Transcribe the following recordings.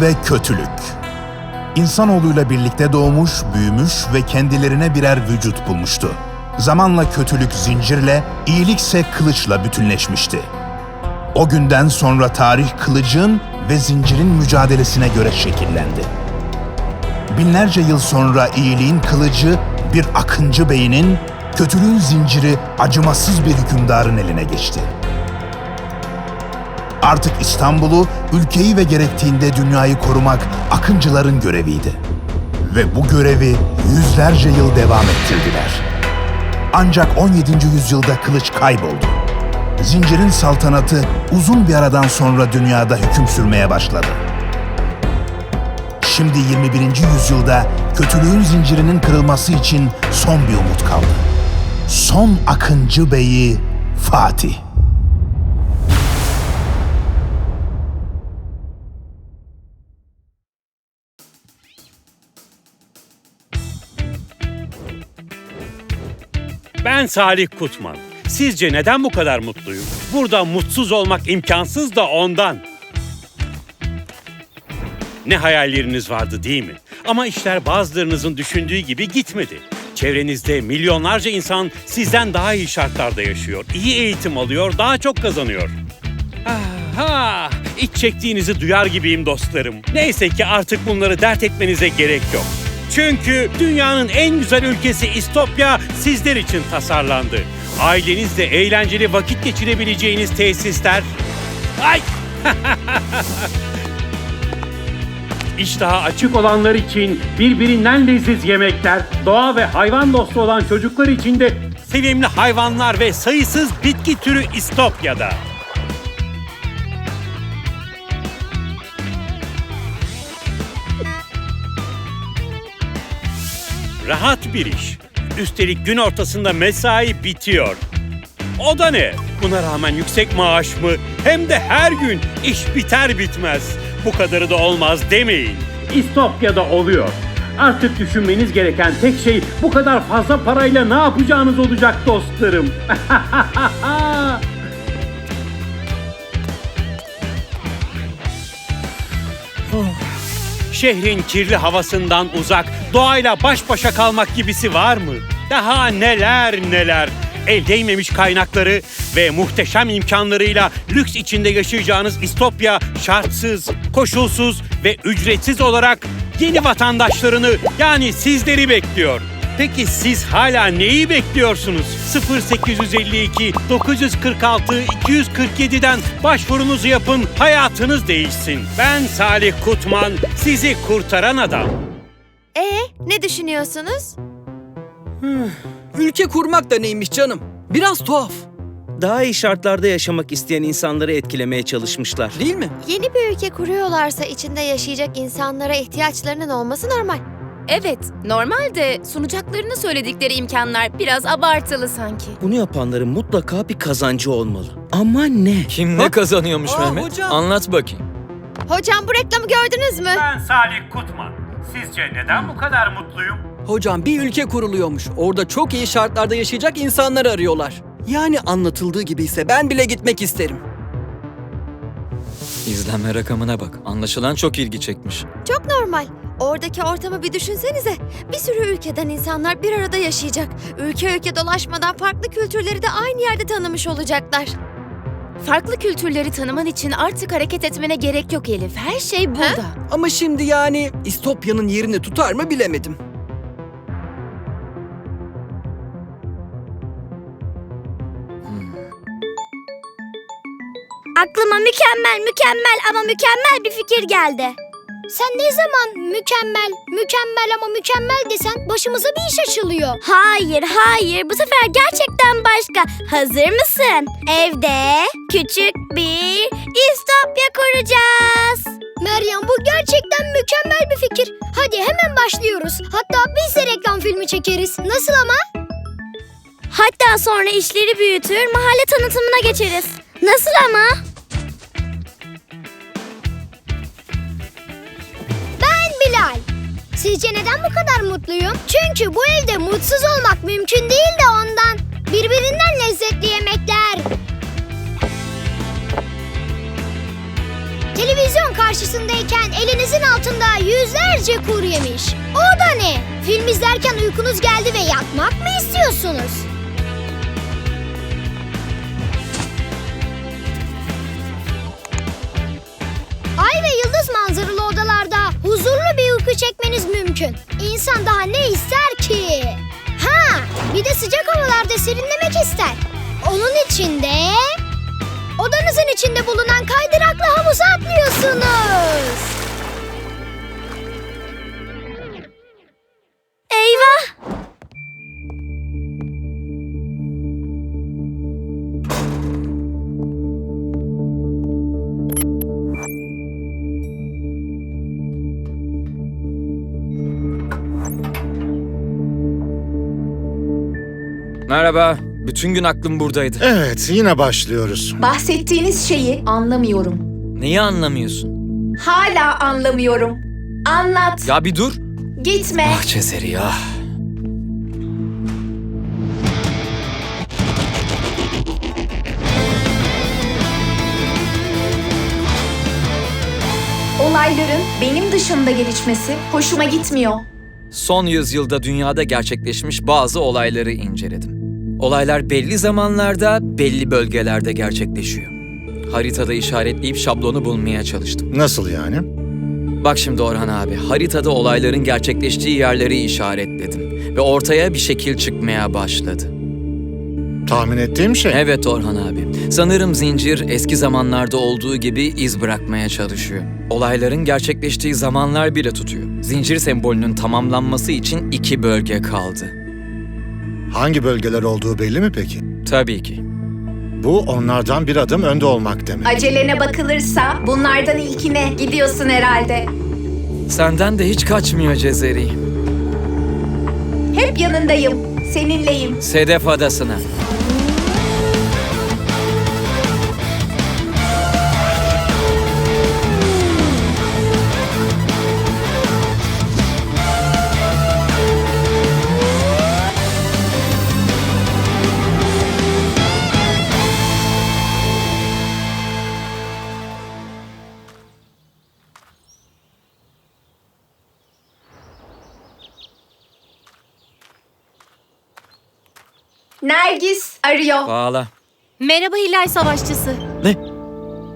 Ve kötülük. İnsanoğluyla birlikte doğmuş, büyümüş ve kendilerine birer vücut bulmuştu. Zamanla kötülük zincirle, iyilikse kılıçla bütünleşmişti. O günden sonra tarih kılıcın ve zincirin mücadelesine göre şekillendi. Binlerce yıl sonra iyiliğin kılıcı bir akıncı beynin, kötülüğün zinciri acımasız bir hükümdarın eline geçti. Artık İstanbul'u, ülkeyi ve gerektiğinde dünyayı korumak akıncıların göreviydi. Ve bu görevi yüzlerce yıl devam ettirdiler. Ancak 17. yüzyılda kılıç kayboldu. Zincirin saltanatı uzun bir aradan sonra dünyada hüküm sürmeye başladı. Şimdi 21. yüzyılda kötülüğün zincirinin kırılması için son bir umut kaldı. Son akıncı beyi Fatih. Ben Salih Kutman. Sizce neden bu kadar mutluyum? Burada mutsuz olmak imkansız da ondan. Ne hayalleriniz vardı değil mi? Ama işler bazılarınızın düşündüğü gibi gitmedi. Çevrenizde milyonlarca insan sizden daha iyi şartlarda yaşıyor. iyi eğitim alıyor, daha çok kazanıyor. Aha, iç çektiğinizi duyar gibiyim dostlarım. Neyse ki artık bunları dert etmenize gerek yok. Çünkü dünyanın en güzel ülkesi İstopya sizler için tasarlandı. Ailenizle eğlenceli vakit geçirebileceğiniz tesisler... Ay! İştaha açık olanlar için birbirinden leziz yemekler, doğa ve hayvan dostu olan çocuklar için de sevimli hayvanlar ve sayısız bitki türü İstopya'da. Rahat bir iş. Üstelik gün ortasında mesai bitiyor. O da ne? Buna rağmen yüksek maaş mı? Hem de her gün iş biter bitmez. Bu kadarı da olmaz demeyin. İstopya'da oluyor. Artık düşünmeniz gereken tek şey bu kadar fazla parayla ne yapacağınız olacak dostlarım. Şehrin kirli havasından uzak, doğayla baş başa kalmak gibisi var mı? Daha neler neler. El değmemiş kaynakları ve muhteşem imkanlarıyla lüks içinde yaşayacağınız İstopya şartsız, koşulsuz ve ücretsiz olarak yeni vatandaşlarını yani sizleri bekliyor. Peki siz hala neyi bekliyorsunuz? 0852 946 247'den başvurunuzu yapın, hayatınız değişsin. Ben Salih Kutman, sizi kurtaran adam. Ee, ne düşünüyorsunuz? Ülke kurmak da neymiş canım? Biraz tuhaf, Daha iyi şartlarda yaşamak isteyen insanları etkilemeye çalışmışlar. değil mi? Yeni bir ülke kuruyorlarsa içinde yaşayacak insanlara ihtiyaçlarının olması normal. Evet, normalde sunacaklarını söyledikleri imkanlar biraz abartılı sanki. Bunu yapanların mutlaka bir kazancı olmalı. Ama ne? Kim ne kazanıyormuş Aa, Mehmet? hocam. Anlat bakayım. Hocam bu reklamı gördünüz mü? Ben Salih Kutman. Sizce neden bu kadar mutluyum? Hocam bir ülke kuruluyormuş. Orada çok iyi şartlarda yaşayacak insanlar arıyorlar. Yani anlatıldığı gibi ise ben bile gitmek isterim. İzlenme rakamına bak. Anlaşılan çok ilgi çekmiş. Çok normal. Oradaki ortamı bir düşünsenize. Bir sürü ülkeden insanlar bir arada yaşayacak. Ülke ülke dolaşmadan farklı kültürleri de aynı yerde tanımış olacaklar. Farklı kültürleri tanıman için artık hareket etmene gerek yok Elif. Her şey burada. Ama şimdi yani İstopya'nın yerini tutar mı bilemedim. Aklıma mükemmel mükemmel ama mükemmel bir fikir geldi. Sen ne zaman mükemmel, mükemmel ama mükemmel desen başımıza bir iş açılıyor. Hayır, hayır. Bu sefer gerçekten başka. Hazır mısın? Evde küçük bir istopya kuracağız. Meryem bu gerçekten mükemmel bir fikir. Hadi hemen başlıyoruz. Hatta biz de reklam filmi çekeriz. Nasıl ama? Hatta sonra işleri büyütür, mahalle tanıtımına geçeriz. Nasıl ama? Bilal. Sizce neden bu kadar mutluyum? Çünkü bu evde mutsuz olmak mümkün değil de ondan. Birbirinden lezzetli yemekler. Televizyon karşısında karşısındayken elinizin altında yüzlerce kur yemiş. O da ne? Film izlerken uykunuz geldi ve yatmak mı istiyorsunuz? Mümkün. İnsan daha ne ister ki? Ha, bir de sıcak havalarda serinlemek ister. Onun için de odanızın içinde bulunan kaydıraklı havuza atlıyorsunuz. Eyvah! Merhaba. Bütün gün aklım buradaydı. Evet, yine başlıyoruz. Bahsettiğiniz şeyi anlamıyorum. Neyi anlamıyorsun? Hala anlamıyorum. Anlat. Ya bir dur. Gitme. Ah Cezeri ya. Olayların benim dışımda gelişmesi hoşuma gitmiyor. Son yüzyılda dünyada gerçekleşmiş bazı olayları inceledim. Olaylar belli zamanlarda, belli bölgelerde gerçekleşiyor. Haritada işaretleyip şablonu bulmaya çalıştım. Nasıl yani? Bak şimdi Orhan abi, haritada olayların gerçekleştiği yerleri işaretledim. Ve ortaya bir şekil çıkmaya başladı. Tahmin ettiğim şey. Evet Orhan abi. Sanırım zincir eski zamanlarda olduğu gibi iz bırakmaya çalışıyor. Olayların gerçekleştiği zamanlar bile tutuyor. Zincir sembolünün tamamlanması için iki bölge kaldı. Hangi bölgeler olduğu belli mi peki? Tabii ki. Bu onlardan bir adım önde olmak demek. Acelene bakılırsa bunlardan ilkine gidiyorsun herhalde. Senden de hiç kaçmıyor Cezeri. Hep yanındayım. Seninleyim. Sedef Adası'na. Nergis arıyor. Bağla. Merhaba Hilal Savaşçısı. Ne?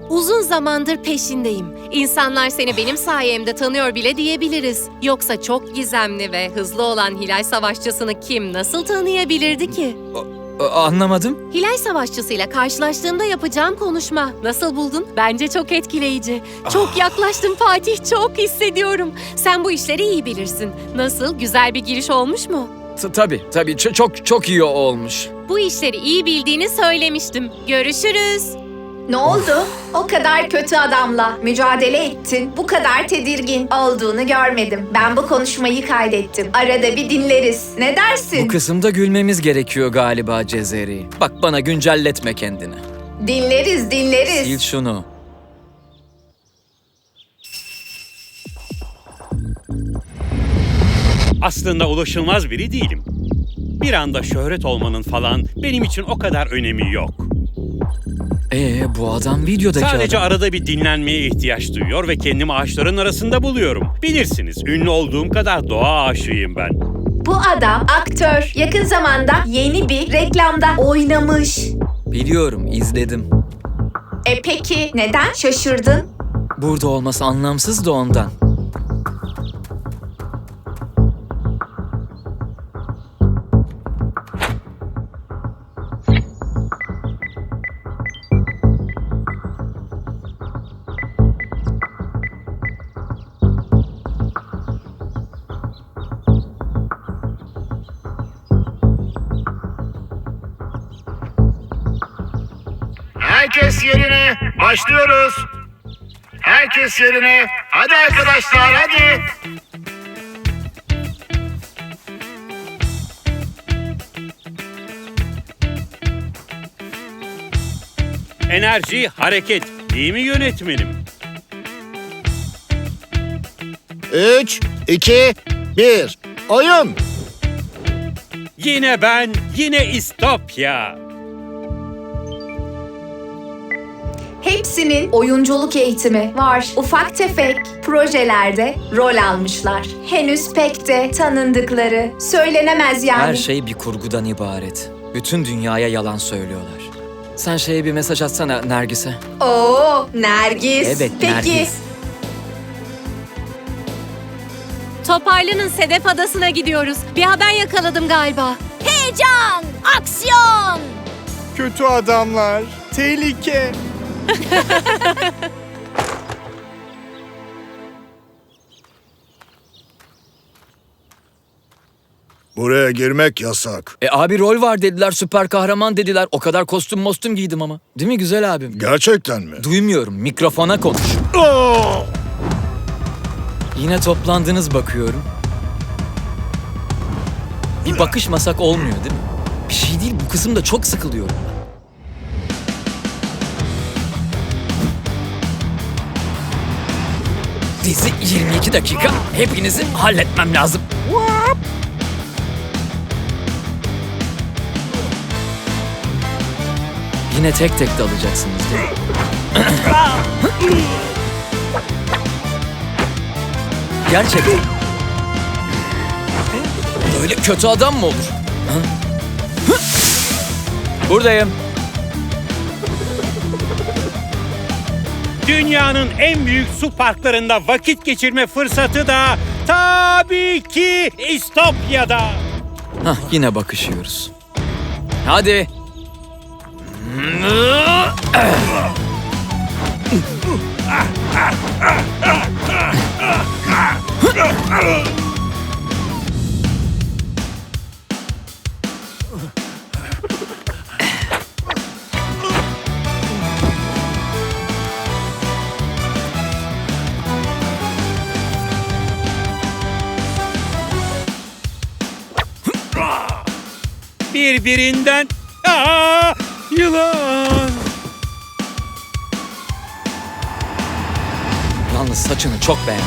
Uzun zamandır peşindeyim. İnsanlar seni benim sayemde tanıyor bile diyebiliriz. Yoksa çok gizemli ve hızlı olan Hilal Savaşçısını kim nasıl tanıyabilirdi ki? A- anlamadım. Hilal Savaşçısıyla karşılaştığında yapacağım konuşma. Nasıl buldun? Bence çok etkileyici. Çok yaklaştım Fatih, çok hissediyorum. Sen bu işleri iyi bilirsin. Nasıl? Güzel bir giriş olmuş mu? T- tabii, tabii. Ç- çok çok iyi olmuş. Bu işleri iyi bildiğini söylemiştim. Görüşürüz. Ne oldu? O kadar kötü adamla mücadele ettin. Bu kadar tedirgin olduğunu görmedim. Ben bu konuşmayı kaydettim. Arada bir dinleriz. Ne dersin? Bu kısımda gülmemiz gerekiyor galiba Cezeri. Bak bana güncelletme kendini. Dinleriz, dinleriz. Sil şunu. Aslında ulaşılmaz biri değilim. Bir anda şöhret olmanın falan benim için o kadar önemi yok. Ee bu adam videodaki Sadece adam. arada bir dinlenmeye ihtiyaç duyuyor ve kendimi ağaçların arasında buluyorum. Bilirsiniz, ünlü olduğum kadar doğa aşığıyım ben. Bu adam aktör. Yakın zamanda yeni bir reklamda oynamış. Biliyorum, izledim. E peki neden şaşırdın? Burada olması anlamsız da ondan. Herkes yerine. Başlıyoruz. Herkes yerine. Hadi arkadaşlar hadi. Enerji, hareket. Değil mi yönetmenim? 3, 2, 1. Oyun. Yine ben, yine İstopya. Hepsinin oyunculuk eğitimi var. Ufak tefek projelerde rol almışlar. Henüz pek de tanındıkları söylenemez yani. Her şey bir kurgudan ibaret. Bütün dünyaya yalan söylüyorlar. Sen şeye bir mesaj atsana Nergis'e. Oo, Nergis. Evet, Peki. Nergis. Toparlanın Sedef Adası'na gidiyoruz. Bir haber yakaladım galiba. Heyecan, aksiyon. Kötü adamlar, tehlike. Buraya girmek yasak. E abi rol var dediler, süper kahraman dediler. O kadar kostüm mostüm giydim ama. Değil mi güzel abim? Gerçekten mi? Duymuyorum, mikrofona konuş. Yine toplandınız bakıyorum. Bir bakışmasak olmuyor değil mi? Bir şey değil, bu kısımda çok sıkılıyorum. Dizi 22 dakika, hepinizi halletmem lazım. Yine tek tek dalacaksınız değil mi? Gerçekten. Böyle kötü adam mı olur? Buradayım. Dünyanın en büyük su parklarında vakit geçirme fırsatı da tabii ki İstopya'da. Hah, yine bakışıyoruz. Hadi. Birbirinden Aa, yılan. Yalnız saçını çok beğendim.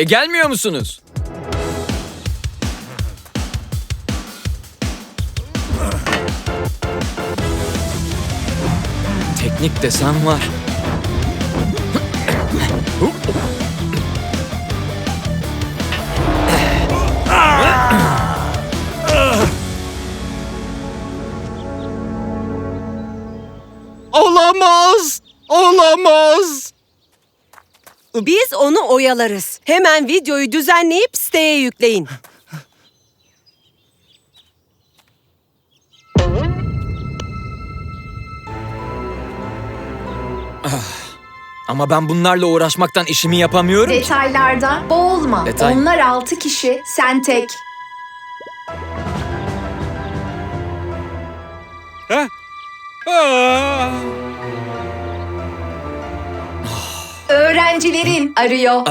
E gelmiyor musunuz? Teknik desen var. Olamaz! Olamaz! Biz onu oyalarız. Hemen videoyu düzenleyip siteye yükleyin. Ama ben bunlarla uğraşmaktan işimi yapamıyorum ki. Detaylarda boğulma. Detay. Onlar altı kişi, sen tek. Ha? Aa. Öğrencilerin arıyor.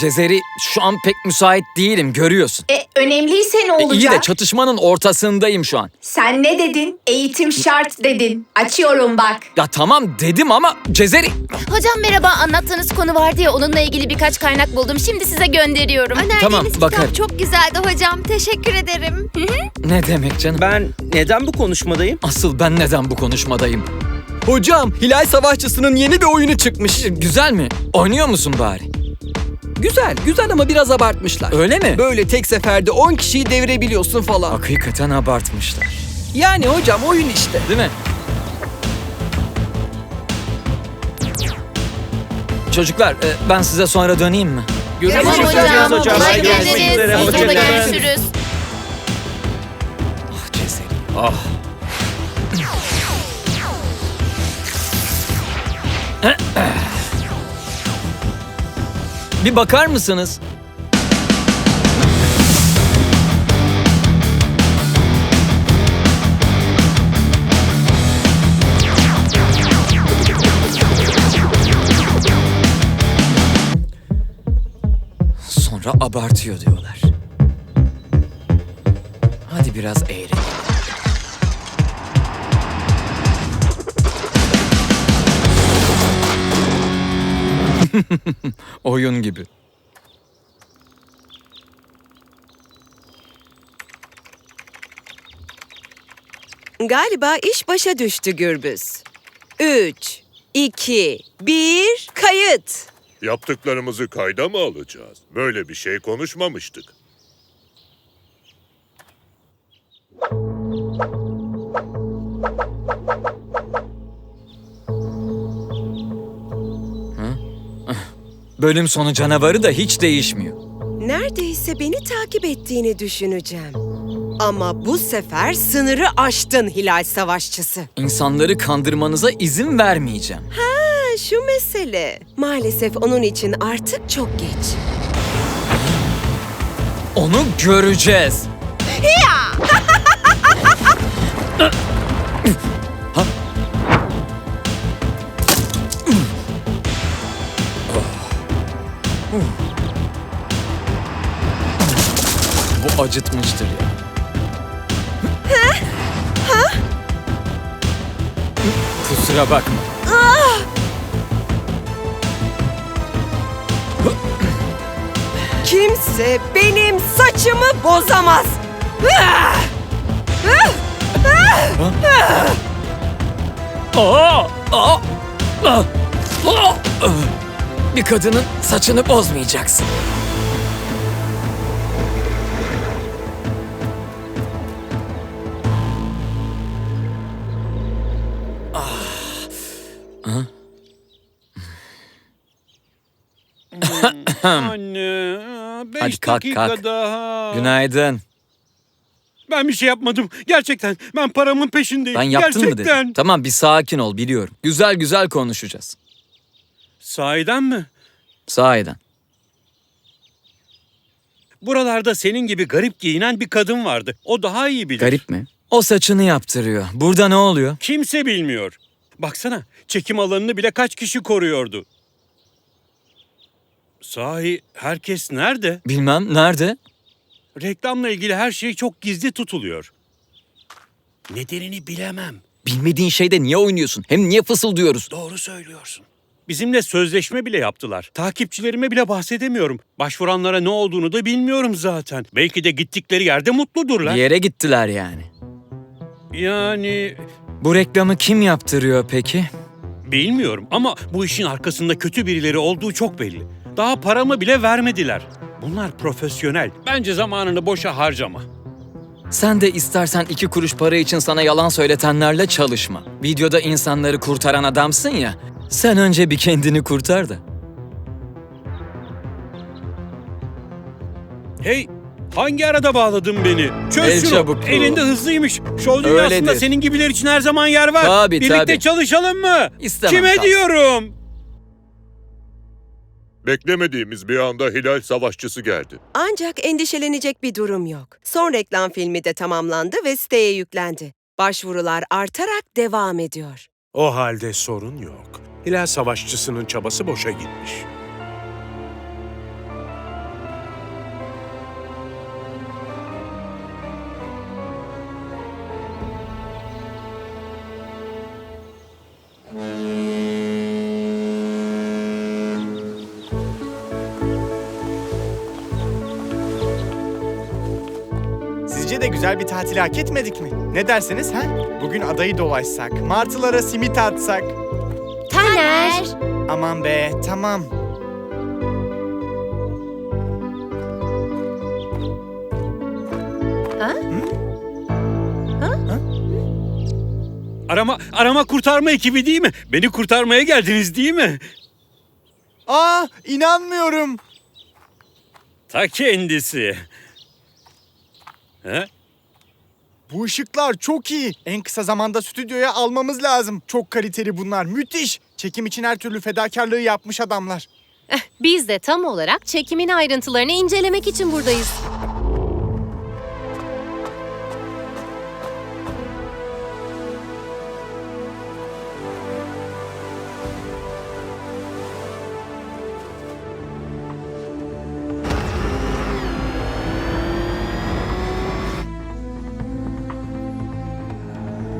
Cezeri şu an pek müsait değilim görüyorsun. E, önemliyse ne E, olacak? iyi de çatışmanın ortasındayım şu an. Sen ne dedin? Eğitim şart dedin. Açıyorum bak. Ya tamam dedim ama Cezeri... Hocam merhaba, anlattığınız konu vardı ya, onunla ilgili birkaç kaynak buldum. Şimdi size gönderiyorum. Önerdiğiniz Tamam, kitap bakarım. çok güzeldi hocam. Teşekkür ederim. Ne demek canım? Ben neden bu konuşmadayım? Asıl ben neden bu konuşmadayım? Hocam, Hilal Savaşçısı'nın yeni bir oyunu çıkmış. Güzel mi? Oynuyor musun bari? Güzel, güzel ama biraz abartmışlar. Öyle mi? Böyle tek seferde 10 kişiyi devirebiliyorsun falan. Hakikaten abartmışlar. Yani hocam oyun işte. Değil mi? Çocuklar e, ben size sonra döneyim mi? Görüşürüz Tamam hocam. hocam. Kolay Görüşmek gelsin. üzere, Sonra hoşça kalın. görüşürüz. Ah Cezeri. Ah. Bir bakar mısınız? Son Sonra abartıyor diyorlar. Hadi biraz eğlenelim. Oyun gibi. Galiba iş başa düştü Gürbüz. Üç, iki, bir, kayıt. Yaptıklarımızı kayda mı alacağız? Böyle bir şey konuşmamıştık. Bölüm sonu canavarı da hiç değişmiyor. Neredeyse beni takip ettiğini düşüneceğim. Ama bu sefer sınırı aştın Hilal Savaşçısı. İnsanları kandırmanıza izin vermeyeceğim. Ha, şu mesele. Maalesef onun için artık çok geç. Onu göreceğiz. Acıtmıştır ya. Kusura bakma. Kimse benim saçımı bozamaz. Aa! Aa! Aa! Aa! Bir kadının saçını bozmayacaksın. Anne, beş Hadi kalk, dakika kalk. daha. Günaydın. Ben bir şey yapmadım. Gerçekten. Ben paramın peşindeyim. Ben yaptın mı Gerçekten. dedim. Tamam bir sakin ol biliyorum. Güzel güzel konuşacağız. Sahiden mi? Sahiden. Buralarda senin gibi garip giyinen bir kadın vardı. O daha iyi bilir. Garip mi? O saçını yaptırıyor. Burada ne oluyor? Kimse bilmiyor. Baksana çekim alanını bile kaç kişi koruyordu. Sahi herkes nerede? Bilmem nerede? Reklamla ilgili her şey çok gizli tutuluyor. Nedenini bilemem. Bilmediğin şeyde niye oynuyorsun? Hem niye fısıldıyoruz? Doğru söylüyorsun. Bizimle sözleşme bile yaptılar. Takipçilerime bile bahsedemiyorum. Başvuranlara ne olduğunu da bilmiyorum zaten. Belki de gittikleri yerde mutludurlar. Bir yere gittiler yani. Yani Bu reklamı kim yaptırıyor peki? bilmiyorum ama bu işin arkasında kötü birileri olduğu çok belli. Daha paramı bile vermediler. Bunlar profesyonel. Bence zamanını boşa harcama. Sen de istersen iki kuruş para için sana yalan söyletenlerle çalışma. Videoda insanları kurtaran adamsın ya. Sen önce bir kendini kurtar da. Hey, hangi arada bağladın beni? Çöz El şunu. çabukluğu. Elinde hızlıymış. Öyledir. dünyasında senin gibiler için her zaman yer var. Tabii, Birlikte tabii. çalışalım mı? İstemem, Kime kalsın. diyorum? Beklemediğimiz bir anda Hilal Savaşçısı geldi. Ancak endişelenecek bir durum yok. Son reklam filmi de tamamlandı ve siteye yüklendi. Başvurular artarak devam ediyor. O halde sorun yok. Hilal Savaşçısının çabası boşa gitmiş. De güzel bir tatil hak etmedik mi? Ne dersiniz ha? Bugün adayı dolaşsak, martılara simit atsak. Taner. Aman be, tamam. Arama arama kurtarma ekibi değil mi? Beni kurtarmaya geldiniz değil mi? Aa, inanmıyorum. Ta kendisi. He? Bu ışıklar çok iyi. En kısa zamanda stüdyoya almamız lazım. Çok kaliteli bunlar. Müthiş. Çekim için her türlü fedakarlığı yapmış adamlar. Biz de tam olarak çekimin ayrıntılarını incelemek için buradayız.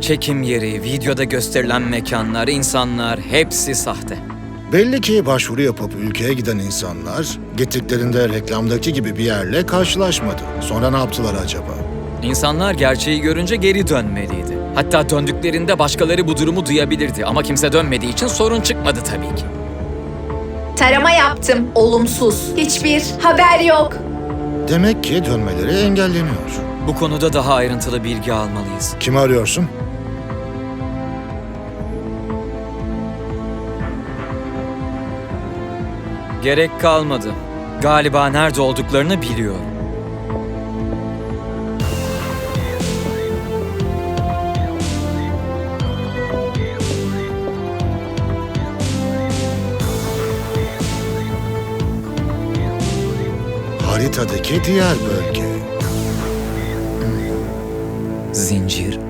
Çekim yeri, videoda gösterilen mekanlar, insanlar hepsi sahte. Belli ki başvuru yapıp ülkeye giden insanlar gittiklerinde reklamdaki gibi bir yerle karşılaşmadı. Sonra ne yaptılar acaba? İnsanlar gerçeği görünce geri dönmeliydi. Hatta döndüklerinde başkaları bu durumu duyabilirdi ama kimse dönmediği için sorun çıkmadı tabii ki. Tarama yaptım. Olumsuz. Hiçbir haber yok. Demek ki dönmeleri engelleniyor. Bu konuda daha ayrıntılı bilgi almalıyız. Kimi arıyorsun? Gerek kalmadı. Galiba nerede olduklarını biliyorum. Haritadaki diğer bölge. Zincir